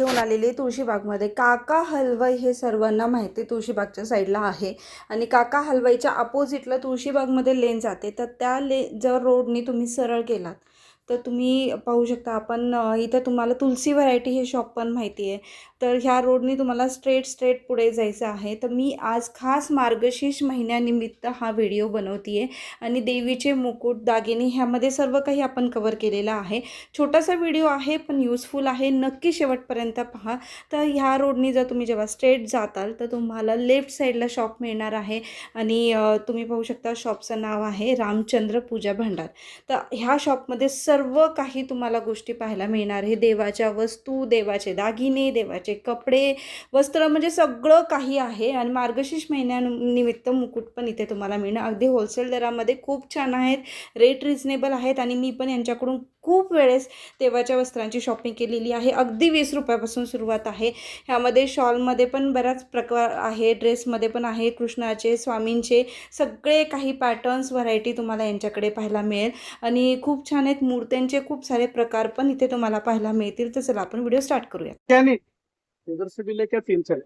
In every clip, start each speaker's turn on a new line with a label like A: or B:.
A: घेऊन आलेली आहे तुळशीबागमध्ये. काका हलवाई हे सर्वांना माहिती तुळशीबागच्या साईडला आहे. आणि काका हलवाईच्या अपोजिटला तुळशीबागमध्ये लेन जाते. तर त्या ले जर रोडनी तुम्ही सरळ गेलात तर तुम्ही पाहू शकता आपण इथं तुम्हाला तुलसी व्हरायटी हे शॉप पण माहिती आहे. तर ह्या रोडनी तुम्हाला स्ट्रेट स्ट्रेट पुढे जायचं आहे. तर मी आज खास मार्गशीर्ष महिन्यानिमित्त हा व्हिडिओ बनवते आहे आणि देवीचे मुकुट दागिने ह्यामध्ये सर्व काही आपण कवर केलेलं आहे. छोटासा व्हिडिओ आहे पण यूजफुल आहे. नक्की शेवटपर्यंत पहा. तर ह्या रोडनी जर तुम्ही जेव्हा स्ट्रेट जाताल तर तुम्हाला लेफ्ट साईडला शॉप मिळणार आहे. आणि तुम्ही पाहू शकता शॉपचं नाव आहे रामचंद्र पूजा भंडार. तर ह्या शॉपमध्ये सर्व सर्व काही तुम्हाला गोष्टी पाहायला मिळणार हे देवाच्या वस्तू देवाचे दागिने देवाचे कपडे वस्त्र म्हणजे सगळं काही आहे. आणि मार्गशीर्ष महिन्यानिमित्त मुकुट पण इथे तुम्हाला मिळणं अगदी होलसेल दरामध्ये खूप छान आहेत. रेट रिझनेबल आहेत. आणि मी पण यांच्याकडून खूप वेळेस देवाच्या वस्त्रांची शॉपिंग केलेली आहे. अगदी वीस रुपयापासून सुरुवात आहे. ह्यामध्ये शॉलमध्ये पण बराच प्रकार आहे. ड्रेसमध्ये पण आहे. कृष्णाचे स्वामींचे सगळे काही पॅटर्न्स व्हरायटी तुम्हाला यांच्याकडे पाहायला मिळेल. आणि खूप छान आहेत मूर्त्यांचे खूप सारे प्रकार पण इथे तुम्हाला पाहायला मिळतील. तर चला आपण व्हिडिओ स्टार्ट करूया.
B: क्या नहीं इधर से भी लेके तीन चार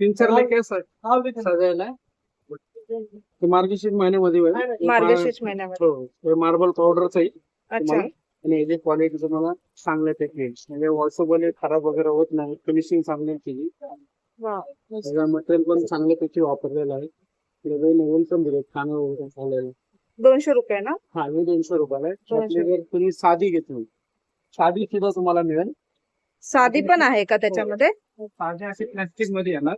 B: तीन चार लेके स- सजायला. ते मार्गशीर्ष महिन्यामध्ये.
A: मार्गशीर्ष महिन्यामध्ये.
B: हो हे मार्बल पावडरच आहे.
A: अच्छा.
B: आणि याची क्वालिटी तुम्हाला चांगल्या पैकी. म्हणजे वॉशेबल खराब वगैरे होत नाही. फिनिशिंग चांगली त्याचं. मटेरियल पण चांगल्यापैकी वापरलेलं आहे. नवीन पण दिले वगैरे झालेलं
A: दोनशे रुपये ना?
B: हा हे दोनशे रुपयाला आहे.
A: दोनशे.
B: आपली जर तुम्ही साधी घेतली साधी सुद्धा तुम्हाला मिळेल.
A: साधी पण आहे का त्याच्यामध्ये?
B: साधी अशी प्लास्टिकमध्ये येणार.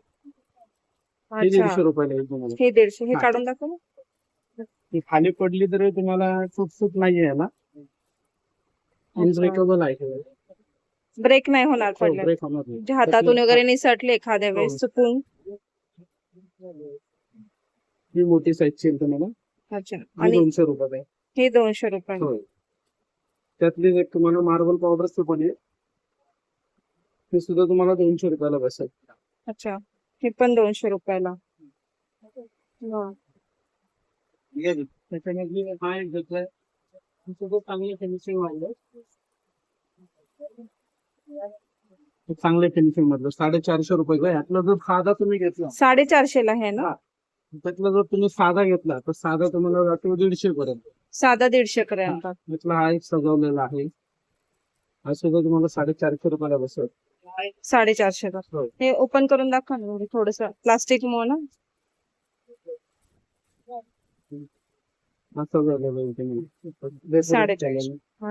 B: हे
A: अच्छा.
B: दीडशे रुपयाला येईल तुम्हाला.
A: हे दीडशे. हे
B: हा.
A: काढून दाखव? ना.
B: ती खाली पडली तरी तुम्हाला सूट सूट नाहीये ना? अनब्रेकेबल आहे हे.
A: ब्रेक नाही होणार
B: हो,
A: पडले.
B: होणार नाही.
A: म्हणजे हातातून वगैरे निसटले एखाद्या वेळेस
B: हो.
A: चुकून.
B: ही मोठी साईजची आहे तुम्हाला.
A: अच्छा.
B: ही
A: आणि
B: दोनशे आहे.
A: हे दोनशे रुपये
B: होय. त्यातली एक तुम्हाला मार्बल पावडरचं पण आहे. ते सुद्धा तुम्हाला दोनशे रुपयाला बसेल.
A: अच्छा. हे पण दोनशे रुपयाला.
B: हा एक घेतलाय हे सुद्धा चांगले फिनिशिंग वाढलं चांगले फिनिशिंग मधलं. साडेचारशे रुपये. यातला जर साधा तुम्ही घेतला.
A: साडेचारशे ला आहे ना?
B: हा. त्यातला जर तुम्ही साधा घेतला तर साधा तुम्हाला जातो दीडशे पर्यंत.
A: साधा दीडशे पर्यंत.
B: त्यातला हा एक सजवलेला आहे. हा सुद्धा तुम्हाला साडेचारशे रुपयाला बसेल
A: साडेचारशे
B: हो.
A: हे ओपन करून दाखवा ना थोडस. प्लास्टिक मुळे ना.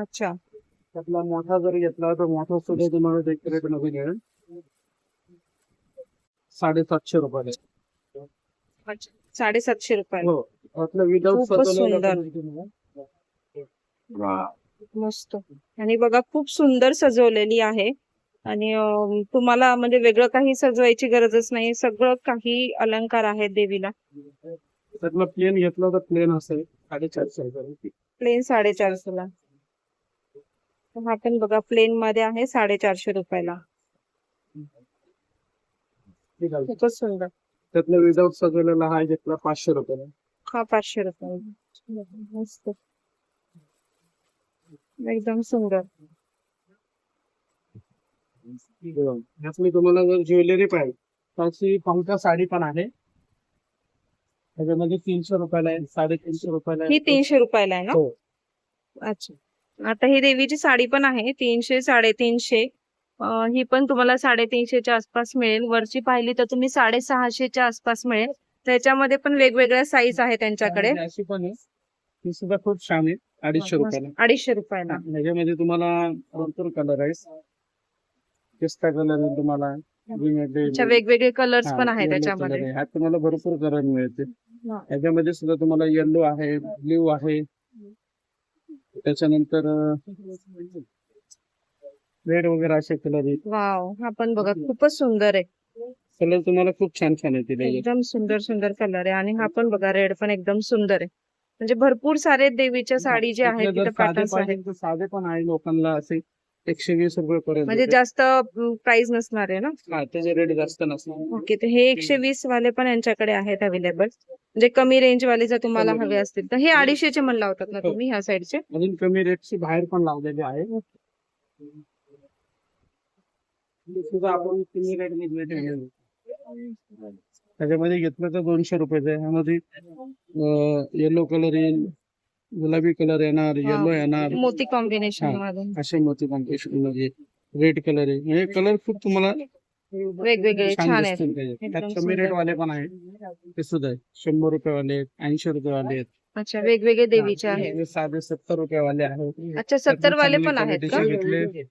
A: अच्छा.
B: त्यातला मोठा जर घेतला तर मोठा सुद्धा तुम्हाला डेकोरेटमध्ये मिळेल. साडेसातशे रुपयाला.
A: साडेसातशे रुपयाला.
B: हो
A: खूपच सुंदर. मस्त. आणि बघा खूप सुंदर सजवलेली आहे. आणि तुम्हाला म्हणजे वेगळं काही सजवायची गरजच नाही. सगळं काही अलंकार आहेत देवीला.
B: प्लेन घेतला तर प्लेन असेल साडेचारशे रुपये
A: प्लेन साडेचारशे ला हा पण बघा प्लेन मध्ये आहे साडेचारशे रुपयाला.
B: ठीक आहे.
A: खूपच सुंदर.
B: त्यातला विदाऊट सजवलेला हा घेतला पाचशे रुपयाला
A: हा पाचशे रुपये. मस्त. एकदम सुंदर.
B: यातली तुम्हाला जर ज्वेलरी पाहिजे अशी पंका साडी पण आहे. त्याच्यामध्ये तीनशे रुपयाला आहे साडेतीनशे रुपयाला.
A: ही तीनशे रुपयाला आहे ना?
B: हो.
A: अच्छा. आता ही देवीची साडी पण आहे तीनशे साडेतीनशे. ही पण तुम्हाला साडेतीनशेच्या आसपास मिळेल. वरची पाहिली तर तुम्ही साडेसहाशेच्या आसपास मिळेल. त्याच्यामध्ये पण वेगवेगळ्या साईज आहे त्यांच्याकडे.
B: अशी पण आहे. ती सुद्धा खूप छान आहे. अडीचशे रुपयाला.
A: अडीचशे रुपयाला.
B: ह्याच्यामध्ये तुम्हाला भरपूर कलर आहे पिस्ता कलर आहे तुम्हाला. green आहे,
A: अच्छा
B: red
A: वेगवेगळे कलर्स
B: हा,
A: पण आहे
B: yellow
A: त्याच्यामध्ये
B: color आहे. ह्यात तुम्हाला भरपूर कलर मिळते
A: हा.
B: ह्याच्यामध्ये सुद्धा तुम्हाला येल्लो आहे ब्ल्यू आहे. त्याच्यानंतर रेड वगैरे असे कलर
A: वाव हा पण बघा खूपच सुंदर आहे.
B: कलर तुम्हाला खूप छान छान येतील याचे.
A: एकदम सुंदर सुंदर कलर आहे आणि हा पण बघा रेड पण एकदम सुंदर आहे. म्हणजे भरपूर सारे देवीच्या साडी जे आहेत तिथे
B: साधे
A: पॅटर्न्स आहेत
B: साधे पण आहे लोकांना असे एकशे वीस रुपये पर्यंत
A: म्हणजे जास्त प्राइस नसणार आहे ना?
B: हा त्याचे रेट जास्त नसणार.
A: ओके तर हे एकशे वीस वाले पण यांच्याकडे आहेत अवेलेबल म्हणजे कमी रेंज वाले जर तुम्हाला हवे. असतील तर हे अडीचशेचे म्हणला होतात ना
B: हो.
A: तुम्ही ह्या साईडचे
B: अजून कमी रेटची बाहेर पण लावलेले आहे. हे सुद्धा आपण तिन्ही रेट वेगवेगळे त्याच्यामध्ये घेतलं तर दोनशे रुपयाचं आहे. ह्यामध्ये येलो कलर येईल गुलाबी कलर येणार येलो येणार.
A: मोती कॉम्बिनेशन. मध्ये
B: असे मोती कॉम्बिनेशनमध्ये रेड कलर आहे. हे कलर खूप तुम्हाला
A: वेगवेगळे
B: छान
A: आहेत.
B: त्यात कमी. रेट वाले पण आहेत. ते सुद्धा आहे शंभर रुपये वाले आहेत ऐंशी रुपये वाले आहेत.
A: अच्छा वेगवेगळे देवीचे आहेत.
B: हे साधे सत्तर रुपये वाले आहेत
A: अच्छा सत्तर वाले पण आहेत का?
B: quality चे घेतले.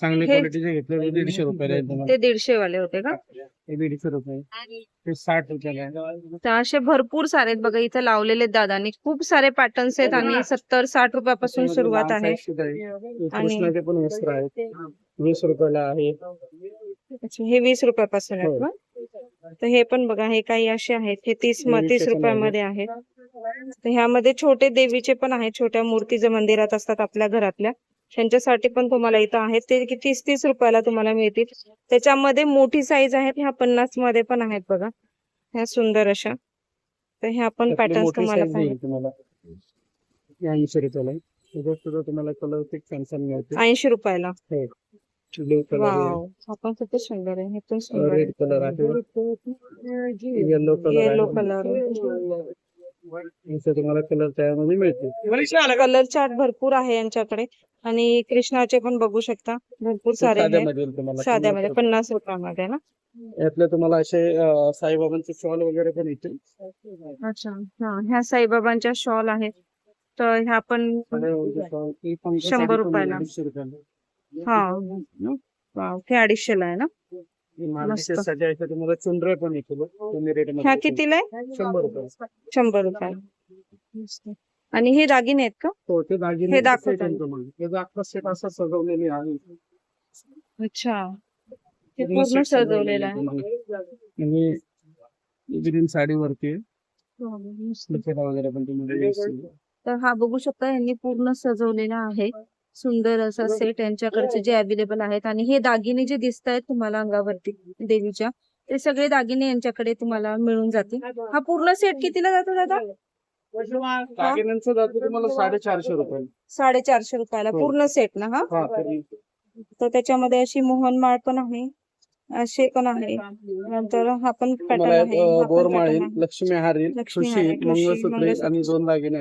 B: चांगले
A: हे-
B: क्वालिटीचे घेतले दीडशे रुपये आहेत तुम्हाला
A: ते दीडशे वाले होते का?
B: हे दीडशे रुपये. साठ रुपयाला आहे.
A: तर असे भरपूर सारे आहेत बघा इथं लावलेले आहेत दादांनी. खूप सारे पॅटर्न्स आहेत आणि सत्तर साठ रुपयापासून सुरुवात
B: लहान
A: आहे.
B: size सुद्धा. आहे. हे
A: आणि-
B: कृष्णाचे पण वस्त्र आहेत. वीस रुपयाला आहे.
A: अच्छा, हे वीस रुपयापासून आहेत
B: हो.
A: का तर हे पण बघा हे काही असे आहेत हे तीस
B: हे
A: तीस रुपयामध्ये आहेत. ह्यामध्ये छोटे देवीचे पण आहेत छोट्या मूर्ती जे मंदिरात असतात आपल्या घरातल्या त्यांच्यासाठी पण तुम्हाला इथं आहेत. ते तीस तीस रुपयाला तुम्हाला मिळतील. त्याच्यामध्ये मोठी साईज आहेत ह्या पन्नासमध्ये पण आहेत बघा. ह्या सुंदर अशा. तर ह्या पण
B: मोठी
A: तुम्हाला
B: हे ऐंशी रुपयाला.
A: हा. सुंदर आहे. हे पण सुंदर
B: येलो कलर
A: येलो
B: आहे.
A: कलर
B: तुम्हाला कलर त्यामध्ये मिळते
A: कलर चार्ट भरपूर आहे यांच्याकडे. आणि कृष्णाचे पण बघू शकता. भरपूर सारे
B: साध्यामध्ये
A: पन्नास रुपयामध्ये ना?
B: यातले तुम्हाला असे साईबाबांचे शॉल वगैरे पण येतील.
A: अच्छा. हा ह्या साईबाबांच्या शॉल आहेत. तर ह्या पण
B: ती
A: शंभर रुपयाला. हा वाव, हे अडीचशे ला आहे ना?
B: ही. सजायचं तुम्हाला पण कमी रेट
A: ह्या कितीला आहे?
B: शंभर रुपये.
A: शंभर रुपये. आणि हे दागिने आहेत का?
B: हो ते दागिने
A: हे
B: set
A: दाखवता
B: आहे तुम्हाला असं सजवलेली आहे.
A: अच्छा. हे
B: पूर्ण
A: पूर्ण
B: set
A: सजवलेलं आहे
B: तुम्हाला. साडीवरती. आहे. दुपट्टा वगैरे पण तुम्हाला व्यवस्थित.
A: तर हा बघू शकता यांनी पूर्ण सजवलेला आहे. सुंदर असा सेट यांच्याकडचे जे अवेलेबल आहेत. आणि हे दागिने जे दिसत आहेत तुम्हाला अंगावरती देवीच्या ते सगळे दागिने यांच्याकडे तुम्हाला मिळून जातील. हा पूर्ण सेट कितीला जातो दादा?
B: दागिन्यांचं जातो तुम्हाला साडेचारशे रुपये.
A: साडेचारशे रुपयाला
B: हो.
A: पूर्ण सेट ना हा?
B: हा तरी.
A: तर त्याच्यामध्ये अशी मोहनमाळ पण आहे. असे पण आहे. नंतर हा पण पॅटर्न आहे हा
B: बोरमाळ. लक्ष्मी हार मंगळसूत्र. आणि दोन दागिने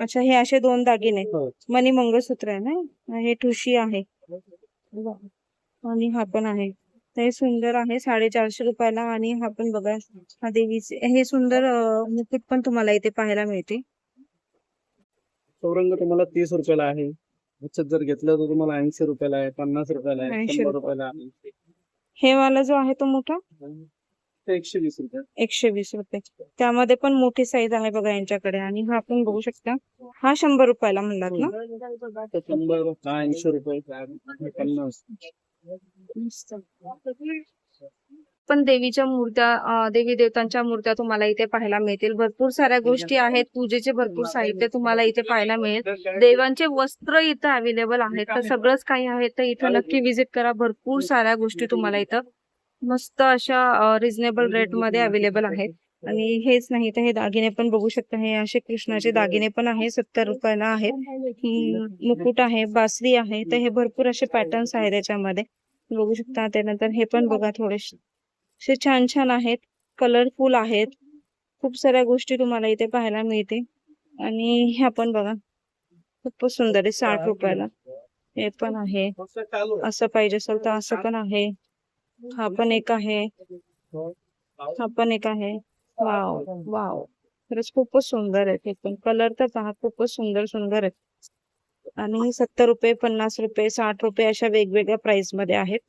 A: अच्छा हे असे दोन दागिने.
B: हो.
A: मनी मंगळसूत्र आहे ना? हे ठुशी आहे. आणि हा पण आहे. हे सुंदर आहे साडेचारशे रुपयाला आणि हा पण बघा हा देवीचे हे सुंदर मुकुट पण तुम्हाला इथे पाहायला मिळते.
B: चौरंग तुम्हाला तीस रुपयाला आहे. जर घेतलं तर तुम्हाला ऐंशी रुपयाला आहे पन्नास रुपयाला आहे
A: 80
B: शंभर रुपयाला आहे.
A: हे वाला जो आहे तो मोठा?
B: एकशे वीस रुपये.
A: एकशे वीस रुपये. त्यामध्ये पण मोठी साईज आहे बघा यांच्याकडे. आणि हा आपण बघू शकता. हा शंभर रुपयाला म्हणलात ना?
B: शंभर हा ऐंशी रुपये
A: पण देवीच्या मूर्त्या देवी देवतांच्या मूर्त्या तुम्हाला इथे पाहायला मिळतील. भरपूर साऱ्या गोष्टी आहेत. पूजेचे भरपूर साहित्य तुम्हाला इथे पाहायला मिळेल. देवांचे वस्त्र इथं अवेलेबल आहेत. तर सगळंच काही आहे. तर इथं नक्की विजिट करा. भरपूर साऱ्या गोष्टी तुम्हाला इथं मस्त अशा रिझनेबल रेटमध्ये अवेलेबल आहेत. आणि हेच नाही तर हे दागिने पण बघू शकता. हे असे कृष्णाचे दागिने पण आहे सत्तर रुपयाला आहेत. मुकुट आहे. बासरी आहे. तर हे भरपूर असे पॅटर्न्स आहेत त्याच्यामध्ये बघू शकता. त्यानंतर हे पण बघा थोडेसे. असे छान छान आहेत कलरफुल आहेत. खूप साऱ्या गोष्टी तुम्हाला इथे पाहायला मिळते आणि ह्या पण बघा खूपच सुंदर आहे साठ रुपयाला. हे पण आहे. असं पाहिजे असेल तर असं पण आहे. हा पण एक आहे. हा पण एक आहे. Wow wow. खरंच खूपच सुंदर आहेत हे पण. कलर तर पहा खूपच सुंदर सुंदर आहेत. आणि सत्तर रुपये पन्नास रुपये साठ रुपये अशा वेगवेगळ्या प्राइसमध्ये आहेत.